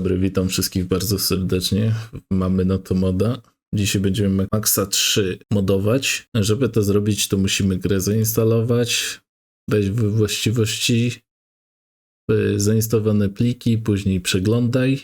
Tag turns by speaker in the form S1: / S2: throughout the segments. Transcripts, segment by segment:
S1: dobry, witam wszystkich bardzo serdecznie. Mamy na to moda. Dzisiaj będziemy Maxa 3 modować. Żeby to zrobić, to musimy grę zainstalować, wejść w właściwości, w zainstalowane pliki, później przeglądaj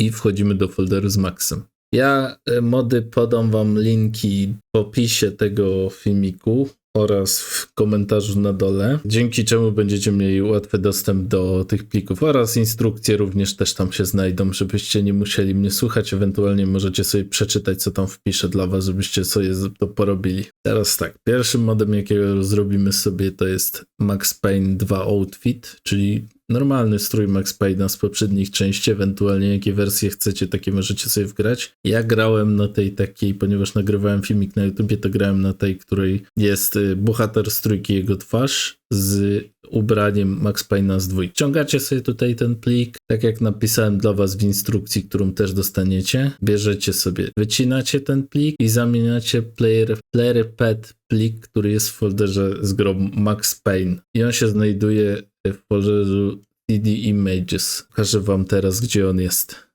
S1: i wchodzimy do folderu z Maxem. Ja e, mody podam wam linki w opisie tego filmiku oraz w komentarzu na dole, dzięki czemu będziecie mieli łatwy dostęp do tych plików oraz instrukcje również też tam się znajdą, żebyście nie musieli mnie słuchać, ewentualnie możecie sobie przeczytać co tam wpiszę dla was, żebyście sobie to porobili. Teraz tak, pierwszym modem jakiego zrobimy sobie to jest Max Payne 2 Outfit, czyli normalny strój Max Payne'a z poprzednich części, ewentualnie jakie wersje chcecie, takie możecie sobie wgrać. Ja grałem na tej takiej, ponieważ nagrywałem filmik na YouTubie, to grałem na tej, której jest y, bohater z trójki, jego twarz z ubraniem Max Payne'a z dwójki. Ciągacie sobie tutaj ten plik, tak jak napisałem dla was w instrukcji, którą też dostaniecie. Bierzecie sobie, wycinacie ten plik i zamieniacie player, player pad plik, który jest w folderze z grą Max Payne. I on się znajduje w folderze CD Images. Pokażę wam teraz, gdzie on jest.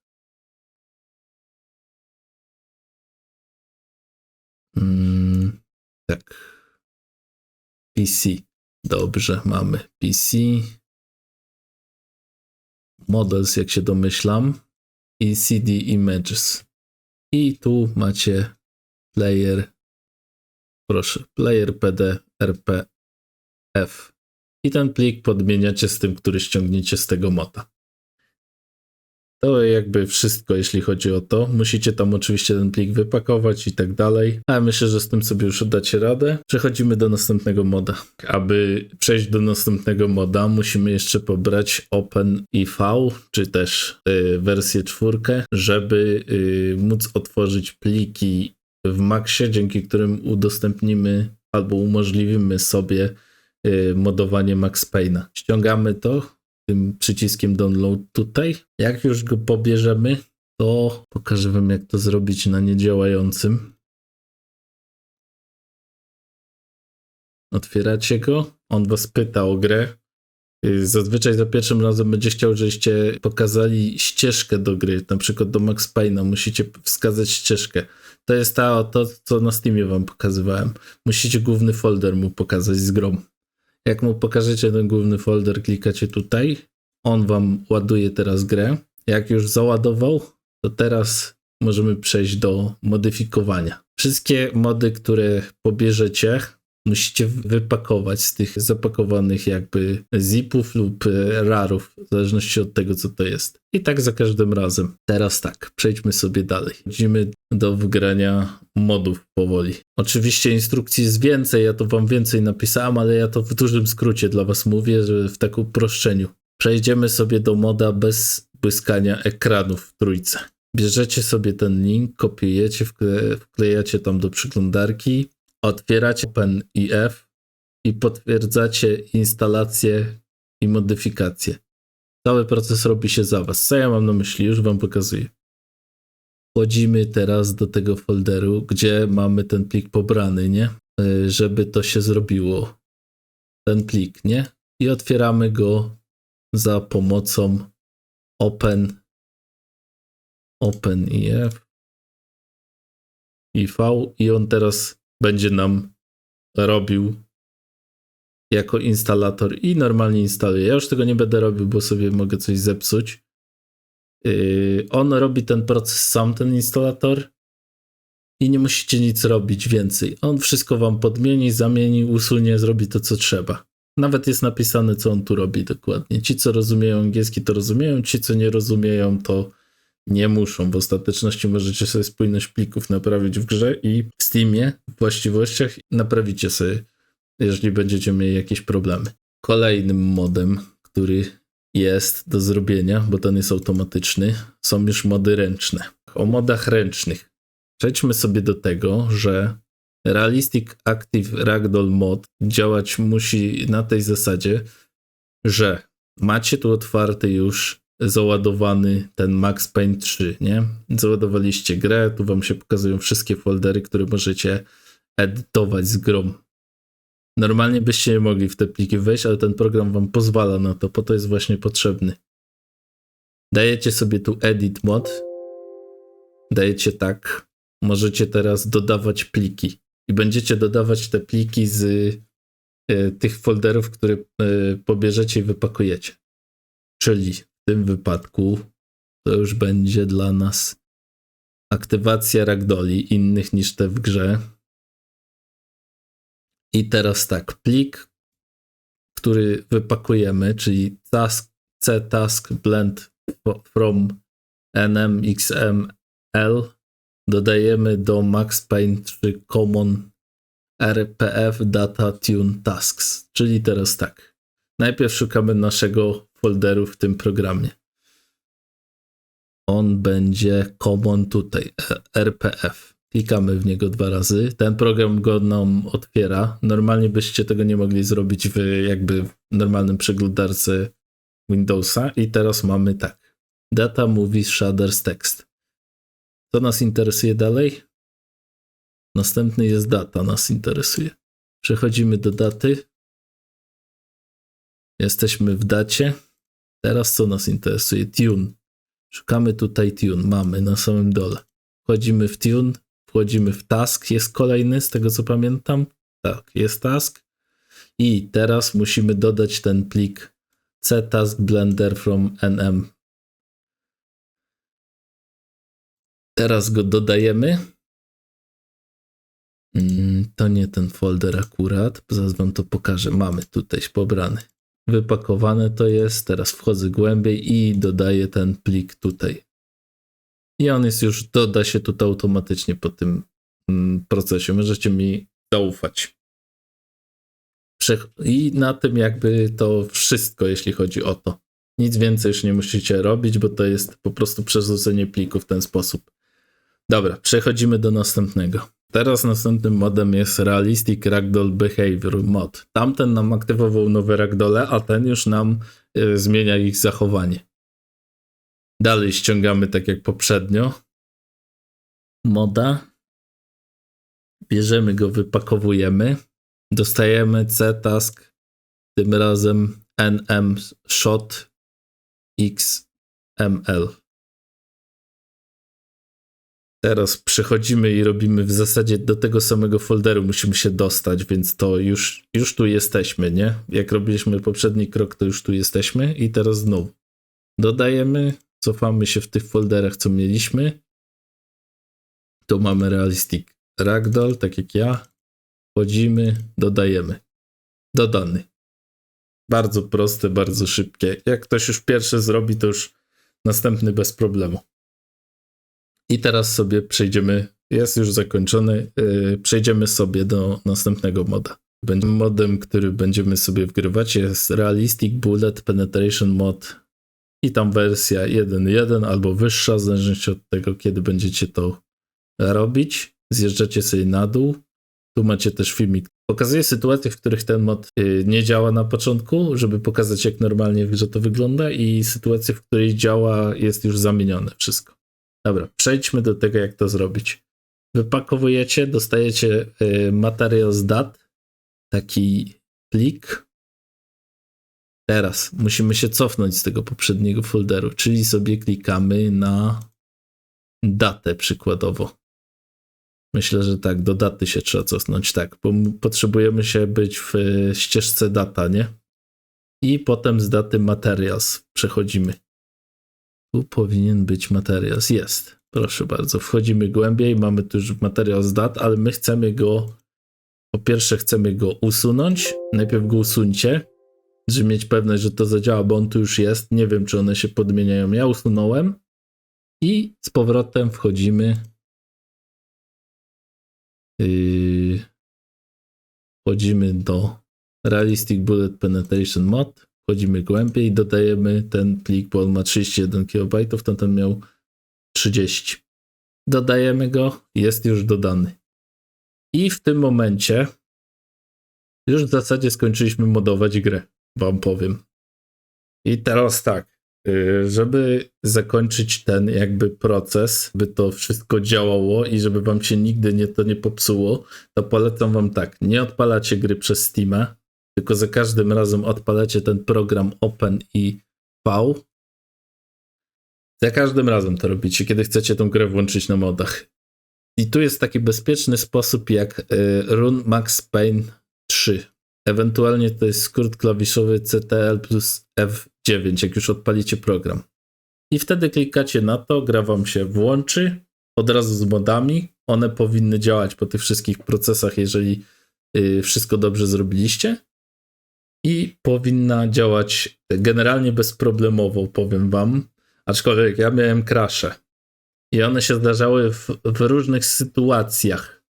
S1: Mm, tak. PC. Dobrze, mamy PC. Models, jak się domyślam. I CD Images. I tu macie player. Proszę, player PD RPF. I ten plik podmieniacie z tym, który ściągniecie z tego mota. To jakby wszystko, jeśli chodzi o to. Musicie tam oczywiście ten plik wypakować i tak dalej, ale myślę, że z tym sobie już dacie radę. Przechodzimy do następnego moda. Aby przejść do następnego moda, musimy jeszcze pobrać OpenIV, czy też y, wersję czwórkę, żeby y, móc otworzyć pliki w Maxie, dzięki którym udostępnimy albo umożliwimy sobie modowanie Max Payne'a. Ściągamy to tym przyciskiem download tutaj. Jak już go pobierzemy, to pokażę wam jak to zrobić na niedziałającym. Otwieracie go, on was pyta o grę. Zazwyczaj za pierwszym razem będzie chciał, żebyście pokazali ścieżkę do gry, na przykład do Max Payne'a, musicie wskazać ścieżkę. To jest to, co na Steamie wam pokazywałem. Musicie główny folder mu pokazać z grą. Jak mu pokażecie ten główny folder, klikacie tutaj. On wam ładuje teraz grę. Jak już załadował, to teraz możemy przejść do modyfikowania. Wszystkie mody, które pobierzecie, musicie wypakować z tych zapakowanych jakby zipów lub rarów, w zależności od tego, co to jest. I tak za każdym razem. Teraz tak, przejdźmy sobie dalej. Idziemy do wgrania modów powoli. Oczywiście instrukcji jest więcej, ja to wam więcej napisałem, ale ja to w dużym skrócie dla was mówię, że w tak uproszczeniu. Przejdziemy sobie do moda bez błyskania ekranów w trójce. Bierzecie sobie ten link, kopiujecie, wkle wklejacie tam do przeglądarki, otwieracie OpenIF i potwierdzacie instalację i modyfikację. Cały proces robi się za Was. Co ja mam na myśli? Już Wam pokazuję. Wchodzimy teraz do tego folderu, gdzie mamy ten plik pobrany, nie? E, żeby to się zrobiło. Ten plik, nie? I otwieramy go za pomocą Open OpenIF IV i on teraz będzie nam robił jako instalator i normalnie instaluje. Ja już tego nie będę robił, bo sobie mogę coś zepsuć. Yy, on robi ten proces sam, ten instalator i nie musicie nic robić więcej. On wszystko wam podmieni, zamieni, usunie, zrobi to, co trzeba. Nawet jest napisane, co on tu robi dokładnie. Ci, co rozumieją angielski, to rozumieją, ci, co nie rozumieją, to nie muszą. W ostateczności możecie sobie spójność plików naprawić w grze i w Steamie, w właściwościach naprawicie sobie, jeżeli będziecie mieli jakieś problemy. Kolejnym modem, który jest do zrobienia, bo ten jest automatyczny, są już mody ręczne. O modach ręcznych. Przejdźmy sobie do tego, że Realistic Active Ragdoll Mod działać musi na tej zasadzie, że macie tu otwarty już załadowany ten Max Payne 3, nie? Załadowaliście grę, tu wam się pokazują wszystkie foldery, które możecie edytować z grą. Normalnie byście nie mogli w te pliki wejść, ale ten program wam pozwala na to, po to jest właśnie potrzebny. Dajecie sobie tu edit mod. Dajecie tak. Możecie teraz dodawać pliki. I będziecie dodawać te pliki z y, tych folderów, które y, pobierzecie i wypakujecie. Czyli tym wypadku to już będzie dla nas aktywacja ragdoli innych niż te w grze. I teraz tak, plik, który wypakujemy, czyli task, c task blend from nmxml dodajemy do Max Paint 3 Common RPF Data Tune Tasks. Czyli teraz tak. Najpierw szukamy naszego folderu w tym programie. On będzie common tutaj, RPF. Klikamy w niego dwa razy. Ten program go nam otwiera. Normalnie byście tego nie mogli zrobić w jakby normalnym przeglądarce Windowsa. I teraz mamy tak. Data Movie Shaders Text. Co nas interesuje dalej? Następny jest data, nas interesuje. Przechodzimy do daty. Jesteśmy w dacie. Teraz co nas interesuje? Tune. Szukamy tutaj tune. Mamy na samym dole. Wchodzimy w tune, wchodzimy w task. Jest kolejny, z tego co pamiętam. Tak, jest task. I teraz musimy dodać ten plik ctask blender from nm. Teraz go dodajemy. Mm, to nie ten folder akurat, zaraz wam to pokażę. Mamy tutaj pobrany. Wypakowane to jest. Teraz wchodzę głębiej i dodaję ten plik tutaj. I on jest już, doda się tutaj automatycznie po tym mm, procesie. Możecie mi zaufać. I na tym jakby to wszystko, jeśli chodzi o to. Nic więcej już nie musicie robić, bo to jest po prostu przerzucenie pliku w ten sposób. Dobra, przechodzimy do następnego. Teraz następnym modem jest Realistic Ragdoll Behavior mod. Tamten nam aktywował nowe ragdole, a ten już nam y, zmienia ich zachowanie. Dalej ściągamy tak jak poprzednio moda. Bierzemy go, wypakowujemy. Dostajemy C-task, tym razem nm shot xml. Teraz przechodzimy i robimy w zasadzie do tego samego folderu musimy się dostać, więc to już, już tu jesteśmy, nie? Jak robiliśmy poprzedni krok, to już tu jesteśmy i teraz znowu dodajemy, cofamy się w tych folderach, co mieliśmy. Tu mamy Realistic Ragdoll, tak jak ja. Wchodzimy, dodajemy. Dodany. Bardzo proste, bardzo szybkie. Jak ktoś już pierwszy zrobi, to już następny bez problemu. I teraz sobie przejdziemy, jest już zakończony, yy, przejdziemy sobie do następnego moda. Będzie modem, który będziemy sobie wgrywać, jest Realistic Bullet Penetration Mod i tam wersja 1.1 albo wyższa, w zależności od tego, kiedy będziecie to robić. Zjeżdżacie sobie na dół. Tu macie też filmik. Pokazuję sytuacje, w których ten mod yy, nie działa na początku, żeby pokazać, jak normalnie grze to wygląda, i sytuacje, w której działa, jest już zamienione wszystko. Dobra, przejdźmy do tego, jak to zrobić. Wypakowujecie, dostajecie y, materiał z dat, taki plik. Teraz musimy się cofnąć z tego poprzedniego folderu, czyli sobie klikamy na datę przykładowo. Myślę, że tak, do daty się trzeba cofnąć, tak, bo potrzebujemy się być w y, ścieżce data, nie? I potem z daty materials przechodzimy. Tu powinien być materiał. Jest. Proszę bardzo. Wchodzimy głębiej. Mamy tu już materiał z dat, ale my chcemy go. Po pierwsze, chcemy go usunąć. Najpierw go usuńcie, żeby mieć pewność, że to zadziała, bo on tu już jest. Nie wiem, czy one się podmieniają. Ja usunąłem. I z powrotem wchodzimy. Yy, wchodzimy do Realistic Bullet Penetration Mod wchodzimy głębiej, dodajemy ten plik, bo on ma 31 KB, to ten miał 30. Dodajemy go, jest już dodany. I w tym momencie już w zasadzie skończyliśmy modować grę, wam powiem. I teraz tak, y, żeby zakończyć ten jakby proces, by to wszystko działało i żeby wam się nigdy nie, to nie popsuło, to polecam wam tak, nie odpalacie gry przez Steam'a, tylko za każdtym razem odpalacie ten program Open i V Za każdym razem to robicie, kiedy chcecie tą grę włączyć na modach. I tu jest taki bezpieczny sposób jak y, Run Max Payne 3. Ewentualnie to jest skrót klawiszowy CTL plus F9, jak już odpalicie program. I wtedy klikacie na to, gra wam się włączy od razu z modami. One powinny działać po tych wszystkich procesach, jeżeli y, wszystko dobrze zrobiliście. I powinna działać generalnie bezproblemowo, powiem wam. Aczkolwiek ja miałem krasze. I one się zdarzały w, w różnych sytuacjach.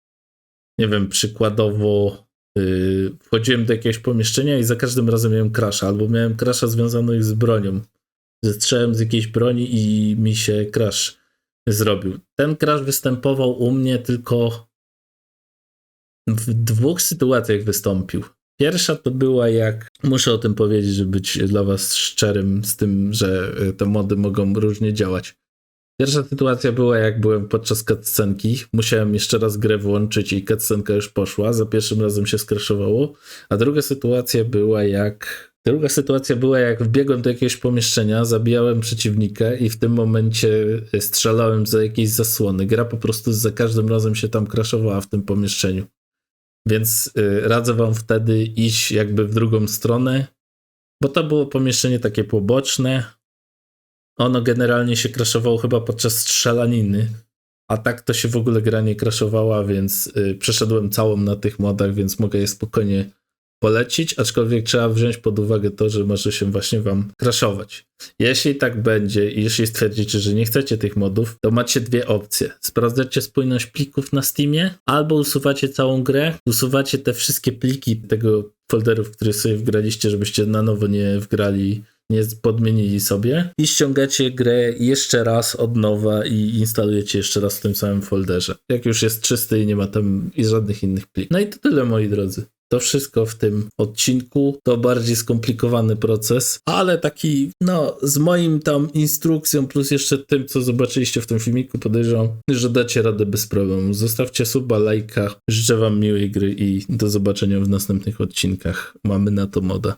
S1: Nie wiem, przykładowo yy, wchodziłem do jakiegoś pomieszczenia i za każdym razem miałem krasza, albo miałem krasza związanych z bronią. Zestrzałem z jakiejś broni i mi się crash zrobił. Ten crash występował u mnie tylko w dwóch sytuacjach wystąpił. Pierwsza to była jak, muszę o tym powiedzieć, żeby być dla was szczerym z tym, że y, te mody mogą różnie działać. Pierwsza sytuacja była jak byłem podczas cutscenki, musiałem jeszcze raz grę włączyć i cutscenka już poszła, za pierwszym razem się skraszowało, a druga sytuacja była jak Druga sytuacja była, jak wbiegłem do jakiegoś pomieszczenia, zabijałem przeciwnika i w tym momencie strzelałem za jakieś zasłony. Gra po prostu za każdym razem się tam crashowała w tym pomieszczeniu. Więc y, radzę wam wtedy iść jakby w drugą stronę, bo to było pomieszczenie takie poboczne. Ono generalnie się crashowało chyba podczas strzelaniny, a tak to się w ogóle gra nie crashowała, więc y, przeszedłem całą na tych modach, więc mogę je spokojnie polecić, aczkolwiek trzeba wziąć pod uwagę to, że może się właśnie wam crashować. Jeśli tak będzie i jeśli stwierdzicie, że nie chcecie tych modów, to macie dwie opcje. Sprawdzacie spójność plików na Steamie, albo usuwacie całą grę, usuwacie te wszystkie pliki tego folderu, w który sobie wgraliście, żebyście na nowo nie wgrali nie podmienili sobie i ściągacie grę jeszcze raz od nowa i instalujecie jeszcze raz w tym samym folderze. Jak już jest czysty i nie ma tam żadnych innych plików. No i to tyle moi drodzy. To wszystko w tym odcinku. To bardziej skomplikowany proces, ale taki, no, z moim tam instrukcją, plus jeszcze tym, co zobaczyliście w tym filmiku, podejrzewam, że dacie radę bez problemu. Zostawcie suba, lajka. Życzę Wam miłej gry i do zobaczenia w następnych odcinkach. Mamy na to moda.